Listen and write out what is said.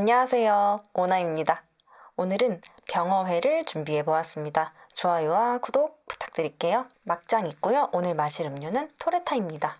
안녕하세요. 오나입니다. 오늘은 병어회를 준비해 보았습니다. 좋아요와 구독 부탁드릴게요. 막장 있고요. 오늘 마실 음료는 토레타입니다.